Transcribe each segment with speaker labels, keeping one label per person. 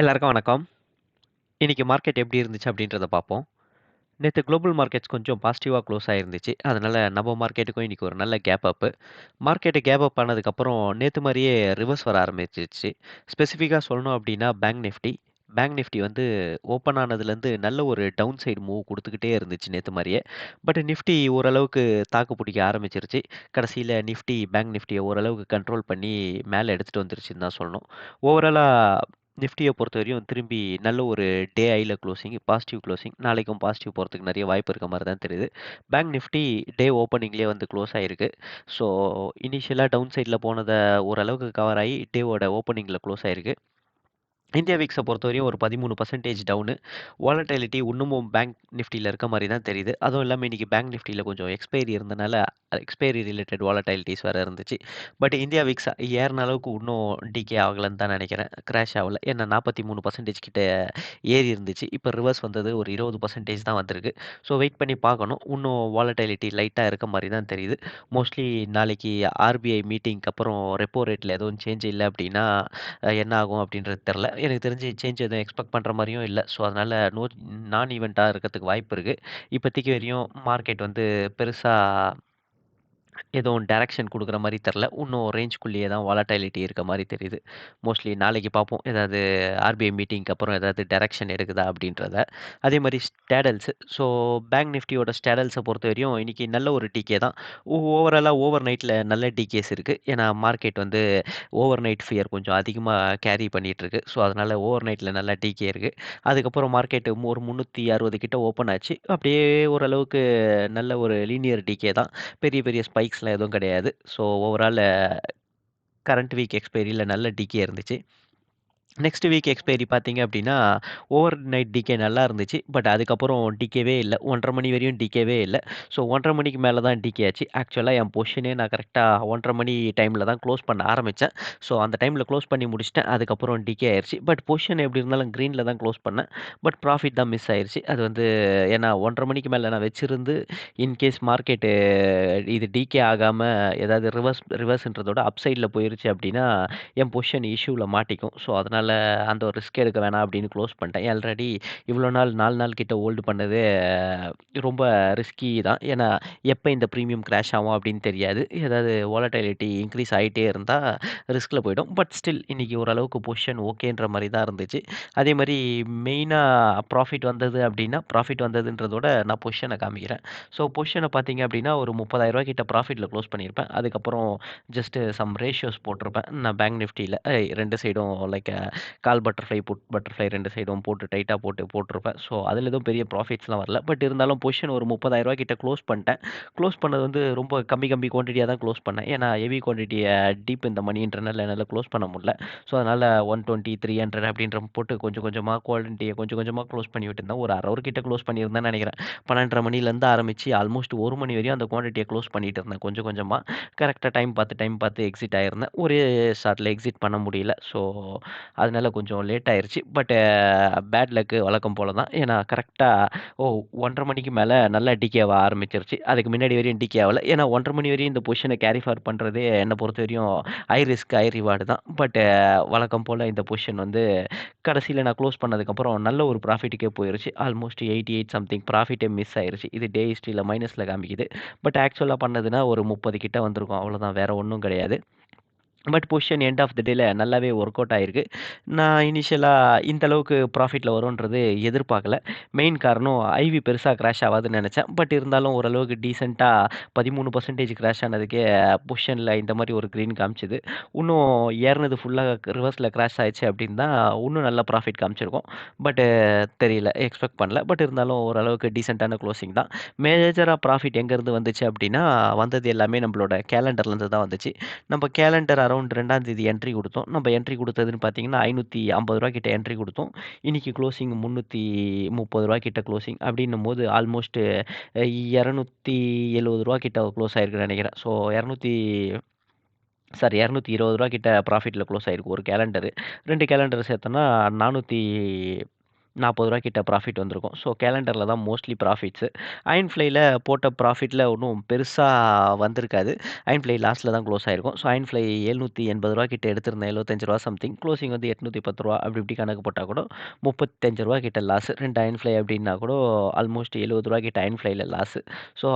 Speaker 1: எல்லாருக்கும் வணக்கம். இன்றைக்கி மார்க்கெட் எப்படி இருந்துச்சு அப்படின்றத பார்ப்போம். நேற்று குளோபல் மார்க்கெட்ஸ் கொஞ்சம் பாசிட்டிவாக க்ளோஸ் ஆகிருந்துச்சு அதனால் நம்ம மார்க்கெட்டுக்கும் இன்னைக்கு ஒரு நல்ல gap up. Market gap up ஆனதுக்கப்புறம் நேற்று மாதிரியே ரிவர்ஸ் வர ஆரம்பிச்சிச்சு ஸ்பெசிஃபிக்காக சொல்லணும் அப்படின்னா பேங்க் நிஃப்டி. பேங்க் நிஃப்டி வந்து ஓப்பன் ஆனதுலேருந்து நல்ல ஒரு டவுன் சைடு மூவ் கொடுத்துக்கிட்டே இருந்துச்சு நேற்று மாதிரியே பட் நிஃப்டி ஓரளவுக்கு தாக்கு பிடிக்க ஆரம்பிச்சிருச்சு கடைசியில் நிஃப்டி பேங்க் நிஃப்டிய ஓரளவுக்கு கண்ட்ரோல் பண்ணி மேலே எடுத்துகிட்டு வந்துருச்சுன்னு தான் சொல்லணும். ஓவராலாக நிஃப்டிய பொறுத்தவரையும் திரும்பி நல்ல ஒரு டே ஐயில் க்ளோசிங் பாசிட்டிவ் க்ளோசிங் நாளைக்கும் பாசிட்டிவ் போகிறதுக்கு நிறைய வாய்ப்பு இருக்க மாதிரி தான் தெரியுது. பேங்க் நிஃப்டி டே ஓப்பனிங்லேயே வந்து க்ளோஸ் ஆகிருக்கு ஸோ இனிஷியலாக டவுன் சைடில் போனதை ஓரளவுக்கு கவர் ஆகி டேவோட ஓப்பனிங்கில் க்ளோஸ் ஆகிருக்கு இந்தியா வீக்ஸை பொறுத்தவரையும் ஒரு 13% டவுனு. வாலட்டிலிட்டி இன்னமும் பேங்க் நிஃப்டியில் இருக்க மாதிரி தான் தெரியுது. அதுவும் இல்லாமல் இன்றைக்கி பேங்க் நிஃப்டியில் கொஞ்சம் எக்ஸ்பைரி இருந்தனால, எக்ஸ்பைரி ரிலேட்டட் வாலட்டைலிட்டிஸ் வேறு இருந்துச்சு. பட் இந்தியா விக்ஸ் ஏறுன அளவுக்கு இன்னும் டிகே ஆகலைன்னு தான் நினைக்கிறேன் கிராஷ் ஆகலை ஏன்னா 43% கிட்ட ஏறி இருந்துச்சு. இப்போ ரிவர்ஸ் வந்தது ஒரு 20% தான் வந்திருக்கு. ஸோ வெயிட் பண்ணி பார்க்கணும். இன்னும் வாலட்டைலிட்டி லைட்டாக இருக்க மாதிரி தான் தெரியுது. மோஸ்ட்லி நாளைக்கு ஆர்பிஐ மீட்டிங்க்கு அப்புறம் ரெப்போ ரேட்டில் எதுவும் சேஞ்ச் இல்லை அப்படின்னா, என்ன ஆகும் அப்படின்றது தெரில எனக்கு தெரிஞ்சு சேஞ்ச் எதுவும் எக்ஸ்பெக்ட் பண்ணுற மாதிரியும் இல்லை ஸோ அதனால் நோ நான் ஈவெண்ட்டாக இருக்கிறதுக்கு வாய்ப்பு இருக்குது இப்போதைக்கு வரையும் மார்க்கெட் வந்து பெருசாக எதுவும் டைரக்ஷன் குடுக்குற மாரி தெர்ல. இன்னும் ரேஞ்ச்குள்ளேயே தான் வாலட்டிலிட்டி இருக்க மாரி தெரியுது. மோஸ்ட்லி நாளைக்கு பார்ப்போம். ஏதாவது ஆர்பிஐ மீட்டிங்க்கு அப்புறம் ஏதாவது டைரக்ஷன் எடுக்குதா அப்படின்றத. அதே மாரி ஸ்டேடல்ஸ். ஸோ பேங்க் நிஃப்டியோட ஸ்டேடல்ஸ பொறுத்தவரையும் இன்னைக்கு நல்ல ஒரு டிகே தான். ஓவராலாக ஓவராலா ஓவர் நைட்ல நல்ல டிகேஸ் இருக்கு. ஏன்னா மார்க்கெட் வந்து ஓவர் நைட் ஃபியர் கொஞ்சம் அதிகமா கேரி பண்ணிட்டுருக்கு ஸோ அதனால ஓவர் நைட்ல நல்லா டிகே இருக்கு. அதுக்கப்புறம் மார்க்கெட் ஒரு 360 கிட்ட ஓப்பன் ஆச்சு. அப்படியே ஓரளவுக்கு நல்ல ஒரு லீனியர் டிகே தான். பெரிய பெரிய ஸ்பைக் ஸ்பைக்ஸ்லாம் எதுவும் கிடையாது. ஸோ ஓவரால் கரண்ட் வீக் எக்ஸ்பைரியில் நல்ல டிகே இருந்துச்சு. நெக்ஸ்ட் வீக் எக்ஸ்பைரி பார்த்தீங்க அப்படின்னா, ஓவர் நைட் டிகே நல்லா இருந்துச்சு. பட் அதுக்கப்புறம் டிகேவே இல்லை ஒன்றரை மணி வரையும் டிகேவே இல்லை ஸோ 1:30 மணிக்கு மேலே தான் டிகே ஆச்சு. ஆக்சுவலாக என் பொஷனே நான் கரெக்டாக ஒன்றரை மணி டைமில் தான் க்ளோஸ் பண்ண ஆரம்பித்தேன் ஸோ அந்த டைமில் க்ளோஸ் பண்ணி முடிச்சிட்டேன் அதுக்கப்புறம் டிகே ஆயிடுச்சு பட் பொஷன் எப்படி இருந்தாலும் க்ரீனில் தான் க்ளோஸ் பண்ணேன். பட் ப்ராஃபிட் தான் மிஸ் ஆயிடுச்சு அது வந்து ஏன்னா 1:30 மணிக்கு மேலே நான் வச்சிருந்து இன்கேஸ் மார்க்கெட்டு இது டிகே ஆகாமல் ஏதாவது ரிவர்ஸ் ரிவர்ஸ்ன்றதோட அப் சைட்ல போயிருச்சு அப்படின்னா, என் பொஷன் இஷ்யூவில் மாட்டிக்கும். ஸோ அதனால் அந்த ஒரு ரிஸ்க் எடுக்க வேணாம் அப்படின்னு க்ளோஸ் பண்ணிட்டேன். ஆல்ரெடி இவ்வளோ நாள் நாலு நாள் கிட்ட ஹோல்டு பண்ணதே ரொம்ப ரிஸ்கி தான். ஏன்னா எப்போ இந்த ப்ரீமியம் கிராஷ் ஆகும் அப்படின்னு தெரியாது. ஏதாவது வாலட்டிலிட்டி இன்க்ரீஸ் ஆகிட்டே இருந்தால் ரிஸ்கில் போயிடும். பட் ஸ்டில் இன்னைக்கு ஓரளவுக்கு பொசிஷன் ஓகேன்ற மாதிரி தான் இருந்துச்சு. அதே மாதிரி மெயினாக ப்ராஃபிட் வந்தது அப்படின்னா, ப்ராஃபிட் வந்ததுன்றதோட நான் பொசிஷனை காமிக்கிறேன். ஸோ பொசிஷனை பார்த்தீங்க அப்படின்னா, ஒரு ரூ. 30,000 கிட்ட ப்ராஃபிட்டில் க்ளோஸ் பண்ணியிருப்பேன். அதுக்கப்புறம் ஜஸ்ட்டு சம் ரேஷியோஸ் போட்டிருப்பேன். நான் பேங்க் நிஃப்டியில் ரெண்டு சைடும் like call butterfly, put butterfly ரெண்டு சைடும் போட்டு டைட்டாக போட்டு போட்டிருப்பேன். ஸோ அதில் எதுவும் பெரிய ப்ராஃபிட்ஸ்லாம் வரல. பட் இருந்தாலும் பொசிஷன் ஒரு ரூ. 30,000 கிட்ட க்ளோஸ் பண்ணிட்டேன். க்ளோஸ் பண்ணது வந்து ரொம்ப கம்மி கம்மி குவான்டிட்டியாக தான் க்ளோஸ் பண்ணேன். ஏன்னா ஹெவி குவான்டிட்டியை டீப் இந்த மணின்றனால என்னால் க்ளோஸ் பண்ண முடியல. ஸோ அதனால் ஒன் டுவெண்ட்டி த்ரீ ஹண்ட்ரட் அப்படின்ற போட்டு கொஞ்சம் கொஞ்சமாக குவாலிட்டியை கொஞ்சம் கொஞ்சமாக க்ளோஸ் பண்ணி விட்டுருந்தேன். ஒரு 1/2 ஹவர் கிட்ட க்ளோஸ் பண்ணியிருந்தேன்னு நினைக்கிறேன் பன்னெண்டரை மணிலேருந்து ஆரம்பித்து ஆல்மோஸ்ட் ஒரு மணி வரையும் அந்த குவான்டிட்டியை க்ளோஸ் பண்ணிட்டு இருந்தேன் கொஞ்சம் கொஞ்சமாக கரெக்டாக டைம் பார்த்து டைம் பார்த்து எக்ஸிட் ஆயிருந்தேன். ஒரே ஷார்ட்டில் எக்ஸிட் பண்ண முடியல. ஸோ அதனால கொஞ்சம் லேட் ஆயிடுச்சு பட் பேட் லக்கு வழக்கம் போல தான். ஏன்னா கரெக்டாக ஓ 1:30 மணிக்கு மேலே நல்லா டிகே ஆரம்பிச்சிருச்சு அதுக்கு முன்னாடி வரையும் டிகே ஆகலை ஏன்னா 1:30 மணி வரையும் இந்த பொசிஷனை கேரி ஃபர் பண்ணுறதே என்னை பொறுத்த வரையும் ஹை ரிஸ்க் ஹை ரிவார்டு தான். பட் வழக்கம் போல் இந்த பொசிஷன் வந்து கடைசியில நான் க்ளோஸ் பண்ணதுக்கப்புறம் நல்ல ஒரு ப்ராஃபிட்டுக்கே போயிருச்சு. ஆல்மோஸ்ட் 88 சம்திங் ப்ராஃபிட்டே மிஸ் ஆயிருச்சு. இது டே ஹிஸ்ட்ரியில் மைனஸில் காமிக்குது. பட் ஆக்சுவலாக பண்ணதுன்னா ஒரு 30 கிட்ட வந்திருக்கும். அவ்வளோதான் வேறு ஒன்றும் கிடையாது. But position end of the டேல நல்லாவே ஒர்க் அவுட் ஆயிருக்கு. நான் இனிஷியலாக இந்த அளவுக்கு ப்ராஃபிட்டில் வரும்ன்றது எதிர்பார்க்கல. மெயின் காரணம் ஐவி பெருசாக கிராஷ் ஆகாதுன்னு நினச்சேன் பட் இருந்தாலும் ஓரளவுக்கு டீசெண்டாக பதிமூணு பர்சன்டேஜ் கிராஷ் ஆனதுக்கே பொசிஷனில் இந்த மாதிரி ஒரு க்ரீன் காமிச்சது. இன்னும் ஏறினது ஃபுல்லாக ரிவர்ஸில் கிராஷ் ஆயிருச்சு அப்படின்னா, இன்னும் நல்ல ப்ராஃபிட் காமிச்சிருக்கும். பட்டு தெரியல. எக்ஸ்பெக்ட் பண்ணல. பட் இருந்தாலும் ஓரளவுக்கு டீசெண்டான க்ளோசிங் தான். மேஜராக ப்ராஃபிட் எங்கேருந்து வந்துச்சு அப்படின்னா, வந்தது எல்லாமே நம்மளோட கேலண்டர்லேருந்து தான் வந்துச்சு. நம்ம கேலண்டர் அரௌண்ட் ரெண்டாம் தேதி என்ட்ரி கொடுத்தோம் நம்ம என்ட்ரி கொடுத்ததுன்னு பார்த்தீங்கன்னா, ஐநூற்றி ஐம்பது ரூபா கிட்ட என்ட்ரி கொடுத்தோம் இன்றைக்கி க்ளோசிங் ரூ. 330 கிட்ட க்ளோசிங். ஆல்மோஸ்ட்டு ஆல்மோஸ்ட் ரூ. 270 கிட்ட க்ளோஸ் ஆயிருக்குன்னு நினைக்கிறேன் ஸோ 200 சாரி ரூ. 220 கிட்ட ப்ராஃபிட்டில் க்ளோஸ் ஆயிருக்கு ஒரு கேலண்டரு. ரெண்டு கேலண்டர் சேர்த்தோன்னா நானூற்றி நாற்பது ரூபா கிட்ட ப்ராஃபிட் வந்திருக்கும். ஸோ கேலண்டரில் தான் மோஸ்ட்லி ப்ராஃபிட்ஸு. அயன் ஃப்ளையில் போட்ட ப்ராஃபிட்டில் ஒன்றும் பெருசாக வந்திருக்காது. அயர்ன் ஃப்ளை லாஸ்ட்டில் தான் க்ளோஸ் ஆயிருக்கும். ஸோ அயன் ஃப்ளை எண்பது 780 கிட்ட எடுத்திருந்தேன். எழுபத்தஞ்சு ரூபா சம்திங். க்ளோசிங் வந்து எட்நூற்றி பத்து ரூபா அப்படி இப்படி கணக்கு போட்டால் கூட முப்பத்தஞ்சு ரூபா கிட்ட லாஸ். ரெண்டு அயன் ஃப்ளை அப்படின்னா கூட ஆல்மோஸ்ட் எழுபது ரூபா கிட்ட அயன் ஃப்ளையில் லாஸ். ஸோ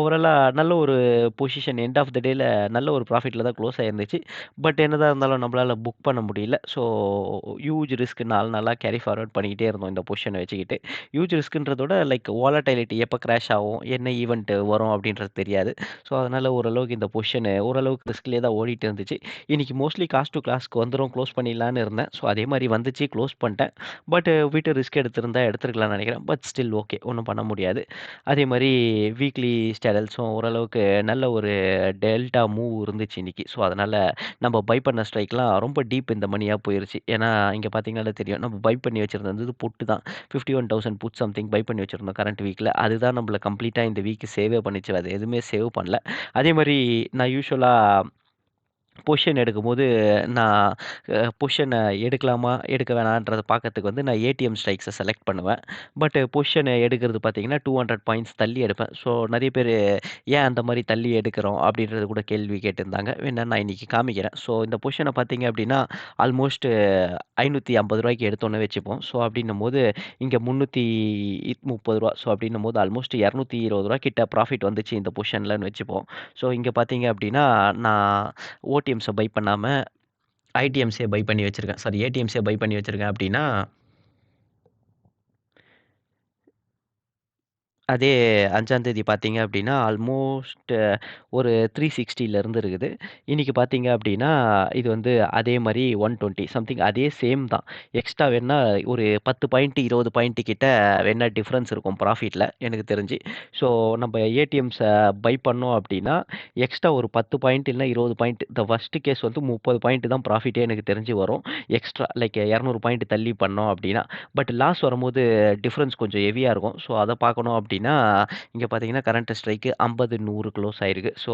Speaker 1: ஓவராலாக நல்ல ஒரு பொசிஷன் எண்ட் ஆஃப் த டேயில் நல்ல ஒரு ப்ராஃபிட்டில் தான் க்ளோஸ் ஆயிருந்துச்சு. பட் என்னதான் இருந்தாலும் நம்மளால புக் பண்ண முடியல. ஸோ ஹியூஜ் ரிஸ்க் நாலு நாளாக கேரி ஃபார்வர்ட் பண்ணிக்கிட்டே இருந்தோம் இந்த பொசிஷனை வச்சுக்கிட்டு. ஹியூஜ் ரிஸ்க்ன்றதோட லைக் வாலட்டைலிட்டி எப்போ கிராஷ் ஆகும், என்ன ஈவெண்ட்டு வரும் அப்படின்றது தெரியாது. ஸோ அதனால் ஓரளவுக்கு இந்த பொசிஷனு ஓரளவுக்கு ரிஸ்க்லேயே தான் ஓடிட்டு இருந்துச்சு. இன்றைக்கி மோஸ்ட்லி காஸ்ட் டூ கிளாஸ்க்கு வந்துடும் க்ளோஸ் பண்ணிடலான்னு இருந்தேன். ஸோ அதே மாதிரி வந்துச்சு க்ளோஸ் பண்ணிட்டேன். பட் வீட்டு ரிஸ்க் எடுத்திருந்தா எடுத்துருக்கலாம்னு நினைக்கிறேன் பட் ஸ்டில் ஓகே. ஒன்றும் பண்ண முடியாது. அதே மாதிரி வீக்லி ஸ்டேடல்ஸும் ஓரளவுக்கு நல்ல ஒரு டெல்டா மூவ் இருந்துச்சு இன்றைக்கி ஸோ அதனால் நம்ம பை பண்ண ஸ்ட்ரைக்லாம் ரொம்ப டீப் இந்த மணியாக போயிருச்சு. ஏன்னா இங்கே பார்த்தீங்கன்னா தெரியும். நம்ம பை பண்ணி வச்சுருந்தது புட்டு தான். 51,000 புட் சம்திங் பை பண்ணி வச்சுருந்தோம் கரண்ட் வீக்கில் அதுதான் நம்மள கம்ப்ளீட்டாக இந்த வீக்கு சேவே பண்ணிச்சு அது எதுவுமே சேவ் பண்ணல. அதே மாதிரி நான் யூஸ்வலாக பொஷன் எடுக்கும்போது நான் பொஷனை எடுக்கலாமா, எடுக்க வேணான்றதை பார்க்கறதுக்கு வந்து நான் ஏடிஎம் ஸ்ட்ரைக்ஸை செலக்ட் பண்ணுவேன். பட் பொஷனை எடுக்கிறது பார்த்தீங்கன்னா, 200 பாயிண்ட்ஸ் தள்ளி எடுப்பேன். ஸோ நிறைய பேர் ஏன் அந்த மாதிரி தள்ளி எடுக்கிறோம் அப்படின்றது கூட கேள்வி கேட்டிருந்தாங்க. வேணா நான் இன்றைக்கி காமிக்கிறேன். ஸோ இந்த பொஷனை பார்த்தீங்க அப்படின்னா, ஆல்மோஸ்ட் ரூ. 550 எடுத்தோம்னு வச்சுப்போம். ஸோ அப்படின்னும்போது இங்க ரூ. 330 ஸோ அப்படின்னும் போது ஆல்மோஸ்ட் இரநூத்தி இருபது ரூபா கிட்ட ப்ராஃபிட் வந்துச்சு இந்த பொஷனில்னு வச்சுப்போம். ஸோ இங்கே பார்த்தீங்க அப்படின்னா, நான் ஓட்டி ஏடிஎம்ஸை பை பண்ணாமல் ஐடிஎம்ஸே பை பண்ணி வச்சுருக்கேன். சாரி ஏடிஎம்ஸே பை பண்ணி வச்சுருக்கேன் அப்படின்னா அதே 5ஆம் தேதி பார்த்தீங்க அப்படின்னா, ஆல்மோஸ்ட் ஒரு 360ல இருந்து இருக்குது. இன்னைக்கு பார்த்தீங்க அப்படின்னா, இது வந்து அதே மாரி 120 சம்திங் அதே சேம் தான். எக்ஸ்ட்ரா வேணா ஒரு 10 பாயிண்ட் 20 பாயிண்ட் கிட்ட வேணா டிஃபரன்ஸ் இருக்கும் ப்ராஃபிட்ல எனக்கு தெரிஞ்சு. ஸோ நம்ம ஏடிஎம்ஸ பை பண்ணோம் அப்படின்னா, எக்ஸ்ட்ரா ஒரு 10 பாயிண்ட் இல்லனா 20 பாயிண்ட் த வர்ஸ்ட் கேஸ் வந்து 30 பாயிண்ட் தான் ப்ராஃபிட்டே எனக்கு தெரிஞ்சு வரும். எக்ஸ்ட்ரா லைக் 200 பாயிண்ட் தள்ளி பண்ணோம் அப்படின்னா. பட் லாஸ் வரும்போது டிஃபரன்ஸ் கொஞ்சம் ஹெவியா இருக்கும். ஸோ அத பார்க்கணும் அப்படின்னா, அப்படின்னா இங்கே பார்த்தீங்கன்னா கரண்ட் ஸ்ட்ரைக்கு ஐம்பது நூறு க்ளோஸ் ஆயிருக்கு. ஸோ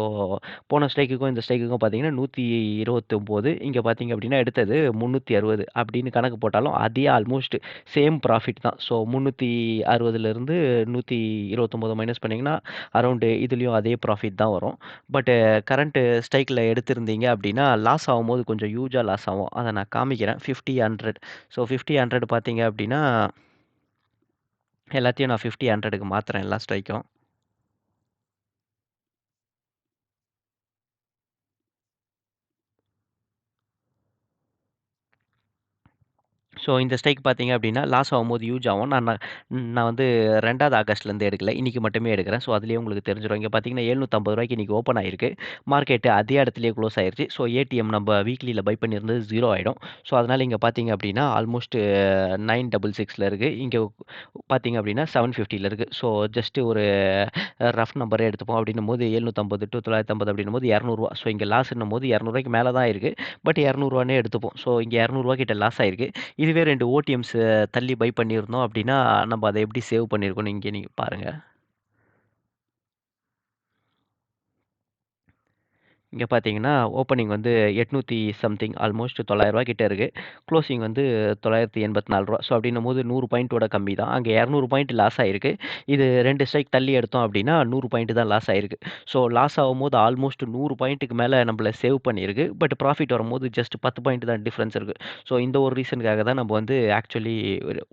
Speaker 1: போன ஸ்ட்ரைக்குக்கும் இந்த ஸ்ட்ரைக்குக்கும் பார்த்தீங்கன்னா நூற்றி இருபத்தொம்போது இங்கே பார்த்தீங்க அப்படின்னா எடுத்தது 360 அப்படின்னு கணக்கு போட்டாலும் அதே ஆல்மோஸ்ட் சேம் ப்ராஃபிட் தான். ஸோ 360லிருந்து 129 மைனஸ் பண்ணிங்கன்னா அரௌண்டு இதுலேயும் அதே ப்ராஃபிட் தான் வரும். பட் கரண்ட்டு ஸ்ட்ரைக்கில் எடுத்திருந்தீங்க அப்படின்னா, லாஸ் ஆகும்போது கொஞ்சம் யூஜாக லாஸ் ஆகும். அதை நான் காமிக்கிறேன். 50, 100 ஸோ 50, 100 பார்த்தீங்க அப்படின்னா எல்லாத்தையும் நான் 50, 100க்கு மாத்துறேன் எல்லா ஸ்ட்ரைக்கும். ஸோ இந்த ஸ்ட்ரைக் பார்த்தீங்க அப்படின்னா, லாஸ் ஆகும்போது யூஸ் ஆகும். நான் நான் வந்து ரெண்டாவது ஆகஸ்ட்லேருந்து எடுக்கல. இன்னைக்கு மட்டுமே எடுக்கிறேன். ஸோ அதுலேயே உங்களுக்கு தெரிஞ்சிடும் இங்கே பார்த்தீங்கன்னா எழுநூற்றம்பது ரூபாய்க்கு இன்றைக்கி ஓப்பன் ஆயிருக்கு. மார்க்கெட்டு அதே இடத்துலேயே க்ளோஸ் ஆயிருச்சு. ஸோ ஏடிஎம் நம்ம வீக்லியில் பை பண்ணியிருந்தது ஜீரோ ஆகிடும் ஸோ அதனால் இங்கே பார்த்தீங்க அப்படின்னா, ஆல்மோஸ்ட் 966ல இருக்கு. இங்க பார்த்தீங்க அப்படின்னா செவன் ஃபிஃப்டியில் இருக்குது ஸோ ஜஸ்ட்டு ஒரு ரஃப் நம்பரே எடுத்துப்போம். அப்படின்னும்போது 750 டு 950 அப்படின்னும்போது ரூ. 200 ஸோ இங்கே லாஸ்ன்னும் போது இரநூறுவாய்க்கு மேலே தான் இருக்குது பட் இரநூறுவானே எடுத்துப்போம். ஸோ இங்கே இரநூறுவா கிட்ட லாஸ் ஆயிருக்கு. இதுவே 2 ஓடிஎம்ஸ் தள்ளி பை பண்ணியிருந்தோம் அப்படின்னா, நம்ம அத எப்படி சேவ் பண்ணியிருக்கோம்னு இங்கே நீங்க பாருங்க. இங்க பார்த்தீங்கன்னா, ஓப்பனிங் வந்து 800 சம்திங் ஆல்மோஸ்ட் ரூ. 900 கிட்ட இருக்கு. க்ளோசிங் வந்து ரூ. 984 ஸோ அப்படின்னும்போது 100 பாயிண்ட்டோட கம்மி தான். அங்க 200 பாயிண்ட் லாஸ் ஆயிருக்கு. இது 2 ஸ்ட்ரைக் தள்ளி எடுத்தோம் அப்படின்னா, 100 பாயிண்ட் தான் லாஸ் ஆயிருக்கு. ஸோ லாஸ் ஆகும்போது ஆல்மோஸ்ட் 100 பாயிண்ட்டுக்கு மேல நம்மள சேவ் பண்ணியிருக்கு. பட் ப்ராஃபிட் வரும்போது ஜஸ்ட் 10 பாயிண்ட் தான் டிஃபரன்ஸ் இருக்கு. ஸோ இந்த ஒரு ரீசனுக்காக தான் நம்ம வந்து ஆக்சுவலி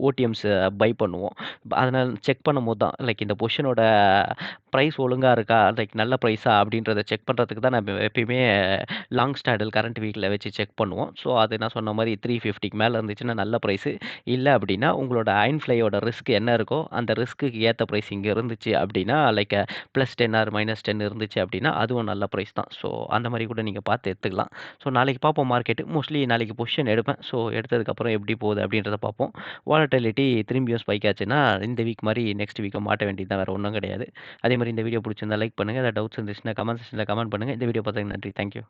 Speaker 1: ஓடிஎம்ஸை பை பண்ணுவோம். அதனால செக் பண்ணும்போது தான் லைக் இந்த பொசிஷனோட ப்ரைஸ் ஒழுங்காக இருக்கா? லைக் நல்ல ப்ரைஸா அப்படின்றத செக் பண்ணுறதுக்கு தான் நம்ம எப்பயுமே லாங் ஸ்டாடில் கரண்ட் வீக்கில் வச்சு செக் பண்ணுவோம். ஸோ அது நான் சொன்ன மாதிரி த்ரீ ஃபிஃப்டிக்கு மேலே இருந்துச்சுன்னா நல்ல ப்ரைஸு இல்லை அப்படின்னா உங்களோட அயன் ஃப்ளையோட ரிஸ்க் என்ன இருக்கோ, அந்த ரிஸ்க்குக்கு ஏற்ற ப்ரைஸ் இங்கே இருந்துச்சு அப்படின்னா, லைக் +10 ஆர் -10 இருந்துச்சு அப்படின்னா, அதுவும் நல்ல ப்ரைஸ் தான். ஸோ அந்த மாதிரி கூட நீங்கள் பார்த்து எடுத்துக்கலாம். ஸோ நாளைக்கு பார்ப்போம் மார்க்கெட்டு மோஸ்ட்லி நாளைக்கு பொசிஷன் எடுப்பேன். ஸோ எடுத்ததுக்கப்புறம் எப்படி போகுது அப்படின்றத பார்ப்போம். வாலட்டிலிட்டி திரும்பியும் ஸ்பைக் ஆச்சுன்னா, இந்த வீக் மாதிரி நெக்ஸ்ட் வீக்கை மாட்ட வேண்டியது தான். வேறு ஒன்றும் கிடையாது. அதே மாதிரி மாரி இந்த வீடியோ பிடிச்சிருந்தா லைக் பண்ணுங்கள் ஏதாவது டவுட்ஸ் இருந்துச்சுன்னா கமெண்ட் செக்ஷனில் கமெண்ட் பண்ணுங்கள் இந்த வீடியோ பார்த்ததுக்கு நன்றி. தேங்க்யூ